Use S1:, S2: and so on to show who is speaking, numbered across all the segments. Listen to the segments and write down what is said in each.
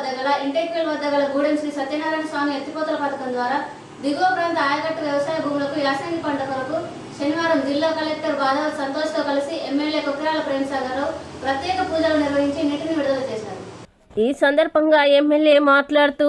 S1: వద్ద గల ఇంటెక్వెల్ వద్ద గల గూడెం శ్రీ సత్యనారాయణ స్వామి ఎత్తిపోతల పథకం ద్వారా దిగువ ప్రాంత ఆయకట్టు వ్యవసాయ భూములకు యాసంగి పంట కొరకు శనివారం జిల్లా కలెక్టర్ బాధవ సంతోష్తో కలిసి ఎమ్మెల్యే కుక్రాల ప్రేమసాగర్ ప్రత్యేక పూజలు నిర్వహించి నీటిని విడుదల చేశారు.
S2: ఈ సందర్భంగా ఎమ్మెల్యే మాట్లాడుతూ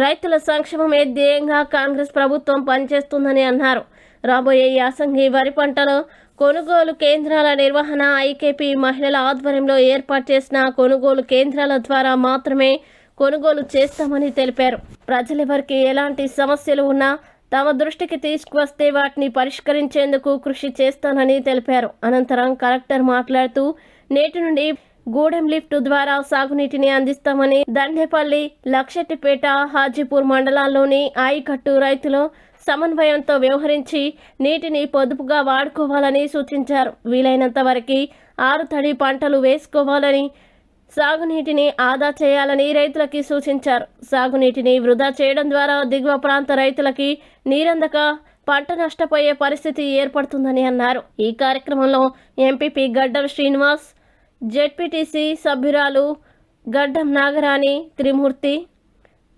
S2: రైతుల సంక్షేమమే ధ్యేయంగా కాంగ్రెస్ ప్రభుత్వం పనిచేస్తుందని అన్నారు. రాబోయే యాసంగి వరి పంటలో కొనుగోలు కేంద్రాల నిర్వహణ ఐకేపీ మహిళల ఆధ్వర్యంలో ఏర్పాటు చేసిన కొనుగోలు కేంద్రాల ద్వారా మాత్రమే కొనుగోలు చేస్తామని తెలిపారు. ప్రజలెవరికి ఎలాంటి సమస్యలు ఉన్నా తమ దృష్టికి తీసుకువస్తే వాటిని పరిష్కరించేందుకు కృషి చేస్తానని తెలిపారు. అనంతరం కలెక్టర్ మాట్లాడుతూ నేటి నుండి గూడెం లిఫ్ట్ ద్వారా సాగునీటిని అందిస్తామని దండేపల్లి లక్షెట్టిపేట హాజీపూర్ మండలాల్లోని ఆయకట్టు రైతులు సమన్వయంతో వ్యవహరించి నీటిని పొదుపుగా వాడుకోవాలని సూచించారు. వీలైనంత వరకు ఆరు తడి పంటలు వేసుకోవాలని సాగునీటిని ఆదా చేయాలని రైతులకి సూచించారు. సాగునీటిని వృధా చేయడం ద్వారా దిగువ ప్రాంత రైతులకి నీరందక పంట నష్టపోయే పరిస్థితి ఏర్పడుతుందని అన్నారు. ఈ కార్యక్రమంలో ఎంపీపీ గడ్డం శ్రీనివాస్ జెడ్పీటీసీ సభ్యురాలు గడ్డం నాగరాణి త్రిమూర్తి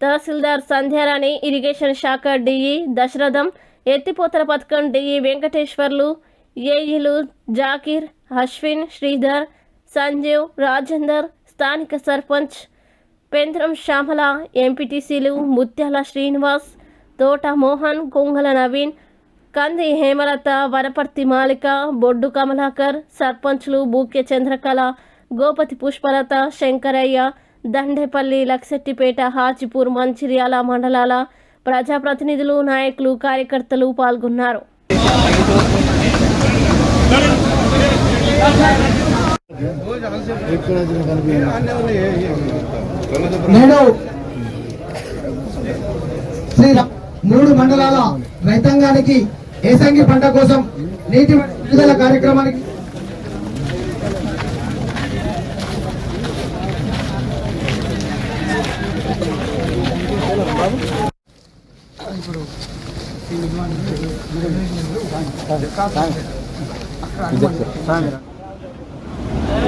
S2: తహసీల్దార్ సంధ్యారాణి ఇరిగేషన్ శాఖ డిఈ దశరథం ఎత్తిపోతల పథకం డిఈ వెంకటేశ్వర్లు ఏఈలు జాకీర్ అశ్విన్ శ్రీధర్ సంజీవ్ రాజేందర్ స్థానిక సర్పంచ్ పెంద్రం శ్యామల ఎంపీటీసీలు ముత్యాల శ్రీనివాస్ తోట మోహన్ కొంగల నవీన్ కంది హేమలత వనపర్తి మాలిక బొడ్డు కమలాకర్ సర్పంచ్లు బూక్య చంద్రకళ గోపతి పుష్పలత శంకరయ్య దండేపల్లి లక్సెట్టిపేట హాజీపూర్ మంచిర్యాల మండలాల ప్రజాప్రతినిధులు నాయకులు కార్యకర్తలు పాల్గొన్నారు.
S3: మూడు మండలాల రైతాంగానికి ఏసంగి పంట కోసం నీటి విడుదల కార్యక్రమానికి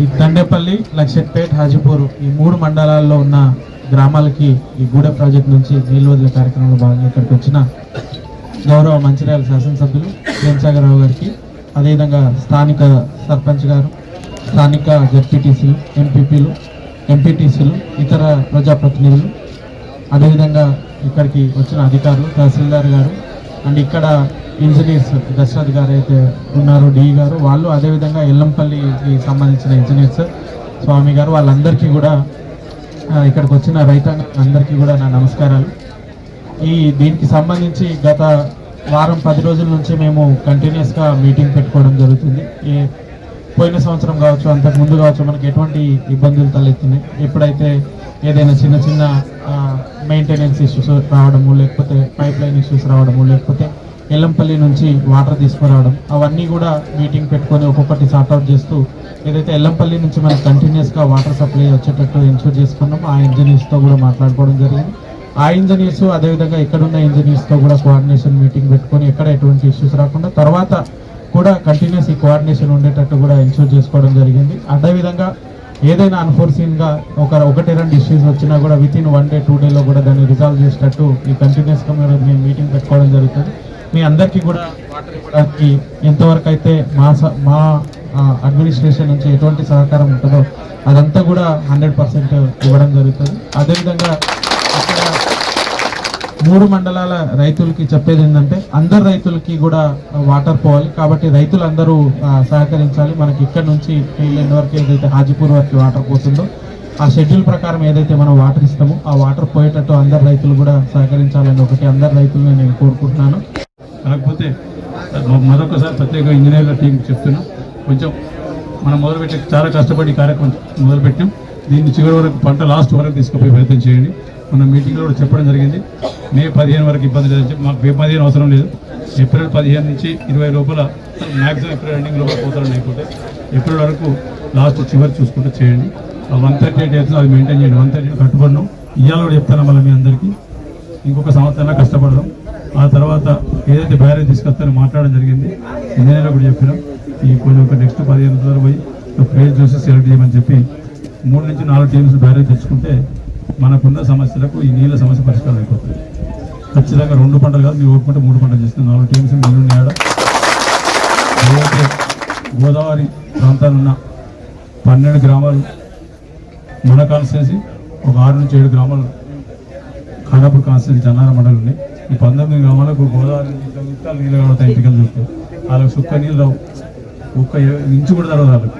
S4: ఈ తండేపల్లి లక్షట్పేట్ హాజీపూర్ ఈ మూడు మండలాల్లో ఉన్న గ్రామాలకి ఈ గూడె ప్రాజెక్ట్ నుంచి నీళ్ళు వదిలే కార్యక్రమంలో భాగంగా ఇక్కడికి వచ్చిన గౌరవ మంచిర్యాల శాసనసభ్యులు రావు గారికి అదేవిధంగా స్థానిక సర్పంచ్ గారు స్థానిక జడ్పీటీసీలు ఎంపీపీలు ఎంపీటీసీలు ఇతర ప్రజాప్రతినిధులు అదేవిధంగా ఇక్కడికి వచ్చిన అధికారులు తహసీల్దార్ గారు అండ్ ఇక్కడ ఇంజనీర్స్ దశరథ్ గారు అయితే ఉన్నారు డి గారు. వాళ్ళు అదేవిధంగా ఎల్లంపల్లికి సంబంధించిన ఇంజనీర్స్. స్వామి గారు వాళ్ళందరికీ కూడా ఇక్కడికి వచ్చిన రైతాంగం అందరికీ కూడా నా నమస్కారాలు. ఈ దీనికి సంబంధించి గత వారం పది రోజుల నుంచి మేము కంటిన్యూస్గా మీటింగ్ పెట్టుకోవడం జరుగుతుంది. ఈ పోయిన సంవత్సరం కావచ్చు అంతకు ముందు కావచ్చు మనకి ఎటువంటి ఇబ్బందులు తలెత్తున్నాయి ఎప్పుడైతే ఏదైనా చిన్న చిన్న మెయింటెనెన్స్ ఇష్యూస్ రావడము లేకపోతే పైప్ లైన్ ఇష్యూస్ రావడము లేకపోతే ఎల్లంపల్లి నుంచి వాటర్ తీసుకురావడం అవన్నీ కూడా మీటింగ్ పెట్టుకొని ఒక్కొక్కటి సార్ట్అవుట్ చేస్తూ ఏదైతే ఎల్లంపల్లి నుంచి మనం కంటిన్యూస్గా వాటర్ సప్లై వచ్చేటట్టు ఇన్షూర్ చేసుకున్నామో ఆ ఇంజనీర్స్తో కూడా మాట్లాడుకోవడం జరిగింది. ఆ ఇంజనీర్స్ అదేవిధంగా ఇక్కడున్న ఇంజనీర్స్తో కూడా కోఆర్డినేషన్ మీటింగ్ పెట్టుకొని ఎక్కడ ఎటువంటి ఇష్యూస్ రాకుండా తర్వాత కూడా కంటిన్యూస్ ఈ కోఆర్డినేషన్ ఉండేటట్టు కూడా ఇన్షూర్ చేసుకోవడం జరిగింది. అదేవిధంగా ఏదైనా అన్ఫోర్సీన్గా ఒక ఒకటి రెండు ఇష్యూస్ వచ్చినా కూడా within one day two డేలో కూడా దాన్ని రిజాల్వ్ చేసేటట్టు ఈ కంటిన్యూస్గా మీరు మేము మీటింగ్ పెట్టుకోవడం జరుగుతుంది. మీ అందరికీ కూడా వాటర్ ఇవ్వడానికి ఎంతవరకు అయితే మా మా అడ్మినిస్ట్రేషన్ నుంచి ఎటువంటి సహకారం ఉంటుందో అదంతా కూడా హండ్రెడ్ పర్సెంట్ ఇవ్వడం జరుగుతుంది. అదేవిధంగా ఇక్కడ మూడు మండలాల రైతులకి చెప్పేది ఏంటంటే అందరు రైతులకి కూడా వాటర్ పోవాలి. కాబట్టి రైతులందరూ సహకరించాలి. మనకి ఇక్కడ నుంచి ఫెయిల్ వరకు ఏదైతే హాజీపూర్ వరకు వాటర్ పోతుందో ఆ షెడ్యూల్ ప్రకారం ఏదైతే మనం వాటర్ ఇస్తామో ఆ వాటర్ పోయేటట్టు అందరు రైతులు కూడా సహకరించాలని ఒకటి అందరు రైతులను నేను కోరుకుంటున్నాను.
S5: కాకపోతే మరొకసారి ప్రత్యేక ఇంజనీర్ల టీం చెప్తున్నా. కొంచెం మనం మొదలుపెట్టే చాలా కష్టపడి కార్యక్రమం మొదలుపెట్టాం. దీన్ని చివరి వరకు పంట లాస్ట్ వరకు తీసుకుపోయి ప్రయత్నం చేయండి. మన మీటింగ్లో కూడా చెప్పడం జరిగింది. మే పదిహేను వరకు ఇబ్బంది లేదని మాకు మే పదిహేను అవసరం లేదు. ఏప్రిల్ పదిహేను నుంచి ఇరవై లోపల మ్యాక్సిమం ఏప్రిల్ ఎండింగ్ లోపల పోతారని అయిపోతే ఏప్రిల్ వరకు లాస్ట్ చివరి చూసుకుంటూ చేయండి. వన్ థర్టీ ఎయిట్ అవుతుంది అది మెయింటైన్ చేయండి. వన్ థర్టీ కట్టుబడినాం. ఇవాళ కూడా చెప్తాను మళ్ళీ మీ అందరికీ. ఇంకొక సంవత్సరంలో కష్టపడదాం. ఆ తర్వాత ఏదైతే బ్యారేజ్ తీసుకొస్తారో మాట్లాడడం జరిగింది. ఇంజనీర్ కూడా చెప్పినాం. ఈ కొంచెం ఒక నెక్స్ట్ పదిహేను రోజులు పోయి ఒక చూసి సెలెక్ట్ చేయమని చెప్పి మూడు నుంచి నాలుగు టీమ్స్ బ్యారేజ్ తెచ్చుకుంటే మనకున్న సమస్యలకు ఈ నీళ్ళ సమస్య పరిష్కారం అయిపోతుంది. ఖచ్చితంగా రెండు పంటలు కాదు మీరు ఒప్పుకుంటే మూడు పంటలు చేస్తే నాలుగు టీమ్స్ నీళ్ళు ఆడ గోదావరి ప్రాంతాలు ఉన్న పన్నెండు గ్రామాలు మన కాన్స్టిట్యున్సీ ఒక ఆరు నుంచి ఏడు గ్రామాలు ఖానాపూర్ కాన్స్టిట్యూన్సీ జనార మండలం ఉన్నాయి. ఈ పంతొమ్మిది గ్రామాలకు గోదావరి నీళ్ళు నీళ్ళు కడతాయి ఇంటికలు చూస్తే వాళ్ళకి సుక్క నీళ్ళు రావు. ఒక్క ఏ- ఇంచు కూడా తర్వాత వాళ్ళకి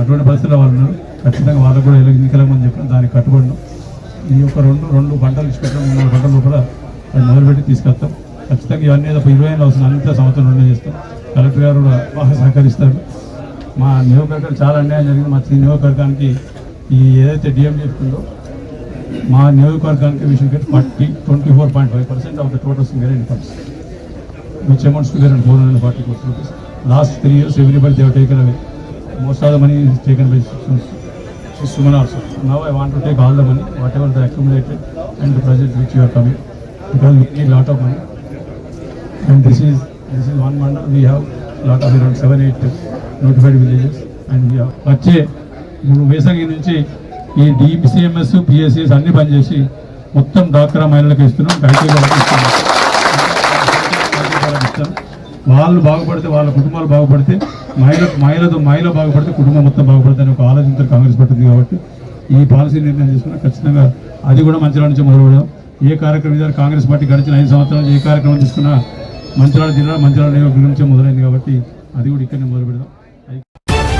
S5: అటువంటి పరిస్థితుల్లో వాళ్ళు ఉన్నారు. ఖచ్చితంగా వాళ్ళకు కూడా ఎలా ఎన్నికలమని చెప్పిన దానికి కట్టుబడినాం ఈ యొక్క రెండు రెండు పంటలు ఇచ్చిపెట్టాం మూడు పంటల లోపల అది మొదలుపెట్టి తీసుకొస్తాం. ఖచ్చితంగా ఇవన్నీ ఏదో ఇరవై ఏళ్ళు వస్తుంది అంత సంవత్సరం నుండి చేస్తాం. కలెక్టర్ గారు కూడా బాగా సహకరిస్తారు. మా నియోజకవర్గాలు చాలా అన్యాయం జరిగింది. మా నియోజకవర్గానికి ఈ ఏదైతే డిఎం చెప్తుందో మా నియోజకవర్గానికి we should get forty twenty four point five percent of the total singer in funds which amounts to around 440 crores rupees. Last three years, everybody they have taken away. Most of the money is taken by Sri Suman also. Now I want to take all the money, whatever the accumulated and the project which you are coming, because we need lot of money. And this is this is one mandal. We have lot of around seven eight notified villages, and we have. వచ్చే ఇప్పుడు వేసంగి నుంచి ఈ డిపిసిఎంఎస్ PSCS అన్ని బంద్ చేసి మొత్తం డాక్రా మహిళలకు ఇస్తున్నాం. ఇస్తాం. వాళ్ళు బాగుపడితే వాళ్ళ కుటుంబాలు బాగుపడితే మహిళ మహిళతో మహిళ బాగుపడితే కుటుంబం మొత్తం బాగుపడితే ఒక ఆలోచనతో కాంగ్రెస్ పట్టింది కాబట్టి ఈ పాలసీ నిర్ణయం తీసుకున్నా ఖచ్చితంగా అది కూడా మంచిర్యాల నుంచి మొదలుపెడదాం. ఏ కార్యక్రమం ఇద్దరు కాంగ్రెస్ పార్టీ గడిచిన ఐదు సంవత్సరాలు ఏ కార్యక్రమం తీసుకున్నా మంచిర్యాల జిల్లా మంచిర్యాల నియోజకవర్గం నుంచే మొదలైంది కాబట్టి అది కూడా ఇక్కడనే మొదలు పెడదాం